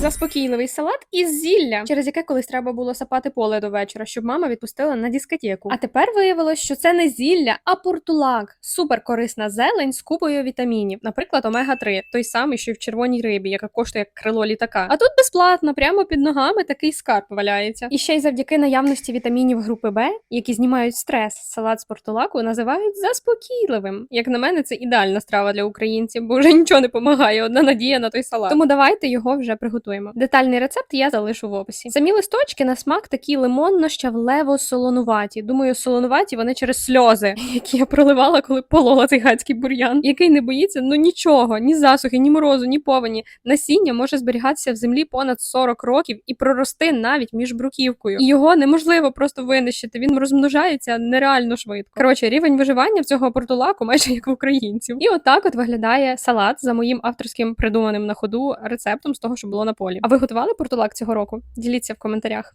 Заспокійливий салат із зілля, через яке колись треба було сапати поле до вечора, щоб мама відпустила на дискотеку. А тепер виявилось, що це не зілля, а портулак. Супер корисна зелень з купою вітамінів, наприклад, омега 3 той самий, що й в червоній рибі, яка коштує як крило літака. А тут безплатно, прямо під ногами такий скарб валяється. І ще й завдяки наявності вітамінів групи Б, які знімають стрес, салат з портулаку називають заспокійливим. Як на мене, це ідеальна страва для українців, бо вже нічого не допомагає. Одна надія на той салат. Тому давайте його вже приготуємо. Детальний рецепт я залишу в описі. Самі листочки на смак такі лимонно-щавлево солонуваті. Думаю, солонуваті вони через сльози, які я проливала, коли полола цей гадський бур'ян, який не боїться ну нічого, ні засухи, ні морозу, ні повені. Насіння може зберігатися в землі понад 40 років і прорости навіть між бруківкою. І його неможливо просто винищити. Він розмножається нереально швидко. Коротше, рівень виживання в цього портулаку майже як в українців. І отак от виглядає салат за моїм авторським придуманим на ходу рецептом з того, що було на полі. А ви готували портулак цього року? Діліться в коментарях.